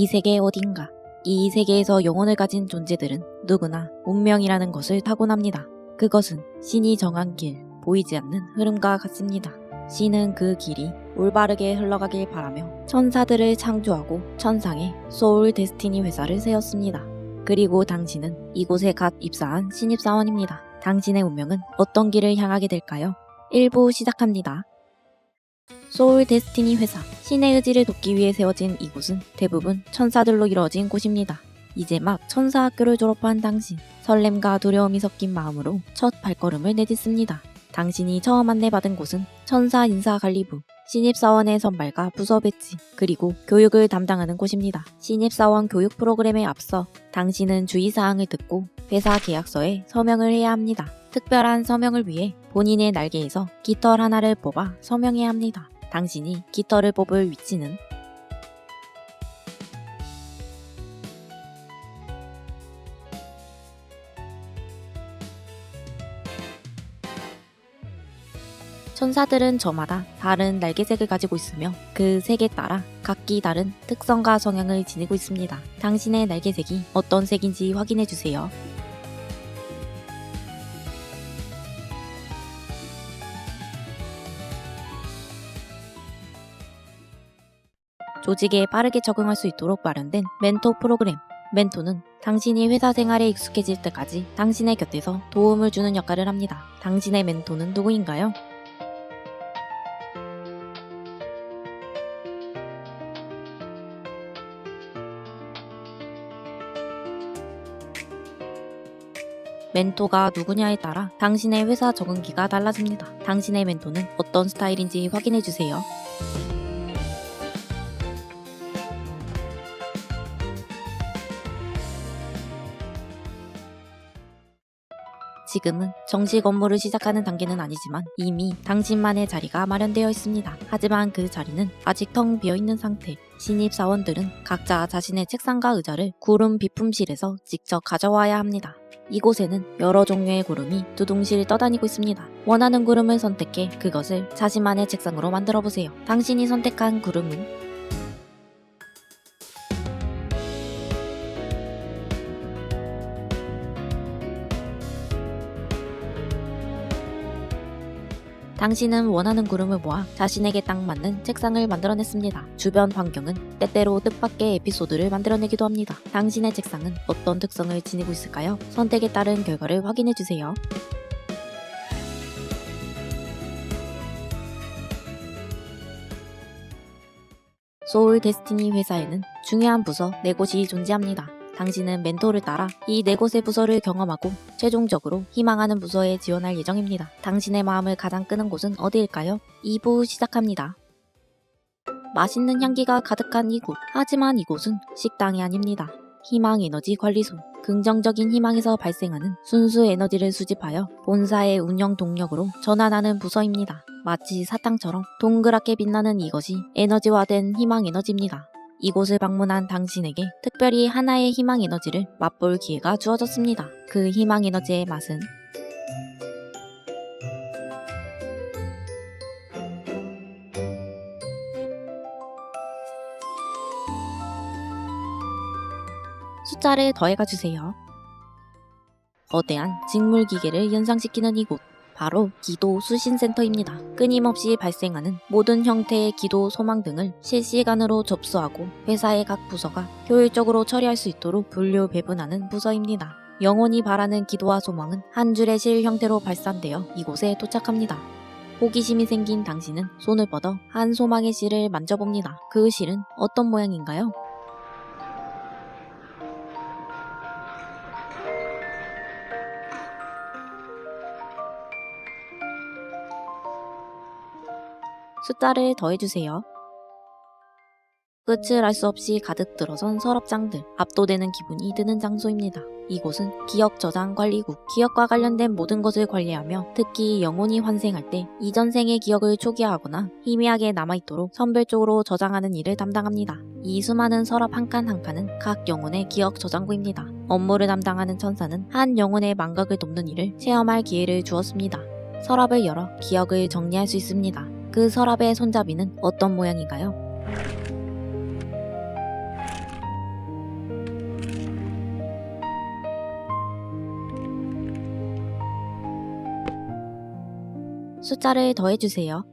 이 세계 어딘가. 이 세계에서 영혼을 가진 존재들은 누구나 운명이라는 것을 타고납니다. 그것은 신이 정한 길, 보이지 않는 흐름과 같습니다. 신은 그 길이 올바르게 흘러가길 바라며 천사들을 창조하고 천상의 소울 데스티니 회사를 세웠습니다. 그리고 당신은 이곳에 갓 입사한 신입사원입니다. 당신의 운명은 어떤 길을 향하게 될까요? 1부 시작합니다. 소울 데스티니 회사 신의 의지를 돕기 위해 세워진 이곳은 대부분 천사들로 이루어진 곳입니다. 이제 막 천사 학교를 졸업한 당신 설렘과 두려움이 섞인 마음으로 첫 발걸음을 내딛습니다. 당신이 처음 안내받은 곳은 천사 인사관리부 신입사원의 선발과 부서 배치 그리고 교육을 담당하는 곳입니다. 신입사원 교육 프로그램에 앞서 당신은 주의사항을 듣고 회사 계약서에 서명을 해야 합니다. 특별한 서명을 위해 본인의 날개에서 깃털 하나를 뽑아 서명해야 합니다. 당신이 깃털을 뽑을 위치는 천사들은 저마다 다른 날개색을 가지고 있으며 그 색에 따라 각기 다른 특성과 성향을 지니고 있습니다. 당신의 날개색이 어떤 색인지 확인해 주세요. 조직에 빠르게 적응할 수 있도록 마련된 멘토 프로그램. 멘토는 당신이 회사 생활에 익숙해질 때까지 당신의 곁에서 도움을 주는 역할을 합니다. 당신의 멘토는 누구인가요? 멘토가 누구냐에 따라 당신의 회사 적응기가 달라집니다. 당신의 멘토는 어떤 스타일인지 확인해 주세요. 지금은 정식 업무를 시작하는 단계는 아니지만 이미 당신만의 자리가 마련되어 있습니다. 하지만 그 자리는 아직 텅 비어 있는 상태. 신입 사원들은 각자 자신의 책상과 의자를 구름 비품실에서 직접 가져와야 합니다. 이곳에는 여러 종류의 구름이 두둥실 떠다니고 있습니다. 원하는 구름을 선택해 그것을 자신만의 책상으로 만들어 보세요. 당신이 선택한 구름은 당신은 원하는 구름을 모아 자신에게 딱 맞는 책상을 만들어냈습니다. 주변 환경은 때때로 뜻밖의 에피소드를 만들어내기도 합니다. 당신의 책상은 어떤 특성을 지니고 있을까요? 선택에 따른 결과를 확인해주세요. 소울 데스티니 회사에는 중요한 부서 4곳이 존재합니다. 당신은 멘토를 따라 이 네 곳의 부서를 경험하고 최종적으로 희망하는 부서에 지원할 예정입니다. 당신의 마음을 가장 끄는 곳은 어디일까요? 2부 시작합니다. 맛있는 향기가 가득한 이곳. 하지만 이곳은 식당이 아닙니다. 희망 에너지 관리소. 긍정적인 희망에서 발생하는 순수 에너지를 수집하여 본사의 운영 동력으로 전환하는 부서입니다. 마치 사탕처럼 동그랗게 빛나는 이것이 에너지화된 희망 에너지입니다. 이곳을 방문한 당신에게 특별히 하나의 희망 에너지를 맛볼 기회가 주어졌습니다. 그 희망 에너지의 맛은 숫자를 더해가 주세요. 거대한 직물 기계를 연상시키는 이곳. 바로 기도 수신센터입니다. 끊임없이 발생하는 모든 형태의 기도 소망 등을 실시간으로 접수하고 회사의 각 부서가 효율적으로 처리할 수 있도록 분류 배분하는 부서입니다. 영혼이 바라는 기도와 소망은 한 줄의 실 형태로 발산되어 이곳에 도착합니다. 호기심이 생긴 당신은 손을 뻗어 한 소망의 실을 만져봅니다. 그 실은 어떤 모양인가요? 숫자를 더해주세요. 끝을 알 수 없이 가득 들어선 서랍장들, 압도되는 기분이 드는 장소입니다. 이곳은 기억 저장 관리국, 기억과 관련된 모든 것을 관리하며 특히 영혼이 환생할 때 이전 생의 기억을 초기화하거나 희미하게 남아있도록 선별적으로 저장하는 일을 담당합니다. 이 수많은 서랍 한 칸 한 칸은 각 영혼의 기억 저장고입니다. 업무를 담당하는 천사는 한 영혼의 망각을 돕는 일을 체험할 기회를 주었습니다. 서랍을 열어 기억을 정리할 수 있습니다. 그 서랍의 손잡이는 어떤 모양인가요? 숫자를 더해주세요.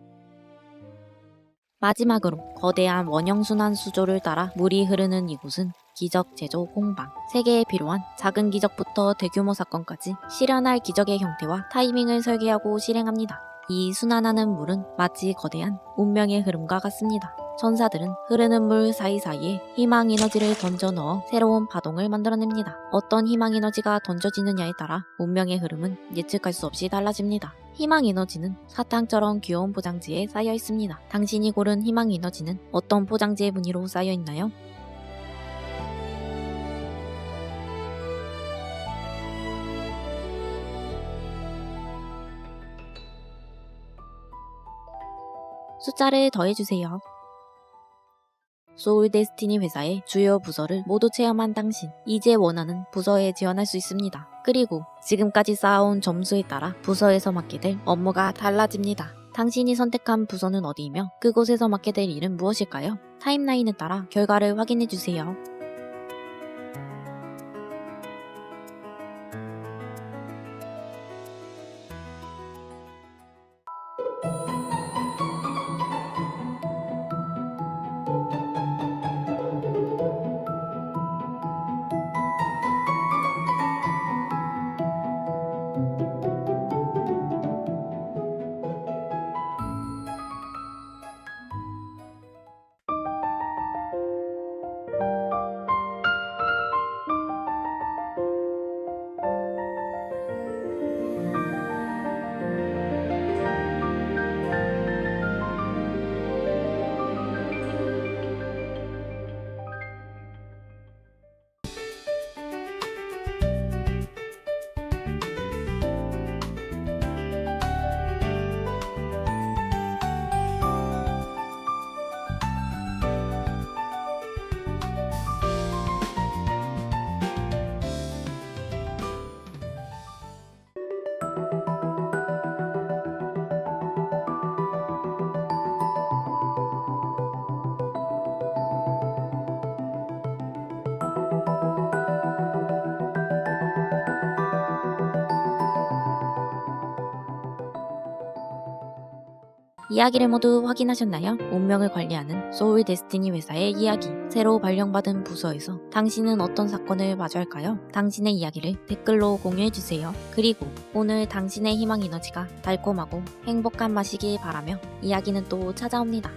마지막으로 거대한 원형순환 수조를 따라 물이 흐르는 이곳은 기적 제조 공방. 세계에 필요한 작은 기적부터 대규모 사건까지 실현할 기적의 형태와 타이밍을 설계하고 실행합니다. 이 순환하는 물은 마치 거대한 운명의 흐름과 같습니다. 천사들은 흐르는 물 사이사이에 희망 에너지를 던져 넣어 새로운 파동을 만들어냅니다. 어떤 희망 에너지가 던져지느냐에 따라 운명의 흐름은 예측할 수 없이 달라집니다. 희망 에너지는 사탕처럼 귀여운 포장지에 쌓여 있습니다. 당신이 고른 희망 에너지는 어떤 포장지의 무늬로 쌓여 있나요? 숫자를 더해주세요. 소울 데스티니 회사의 주요 부서를 모두 체험한 당신, 이제 원하는 부서에 지원할 수 있습니다. 그리고 지금까지 쌓아온 점수에 따라 부서에서 맡게 될 업무가 달라집니다. 당신이 선택한 부서는 어디이며 그곳에서 맡게 될 일은 무엇일까요? 타임라인에 따라 결과를 확인해 주세요. 이야기를 모두 확인하셨나요? 운명을 관리하는 소울 데스티니 회사의 이야기. 새로 발령받은 부서에서 당신은 어떤 사건을 마주할까요? 당신의 이야기를 댓글로 공유해주세요. 그리고 오늘 당신의 희망 에너지가 달콤하고 행복한 맛이길 바라며 이야기는 또 찾아옵니다.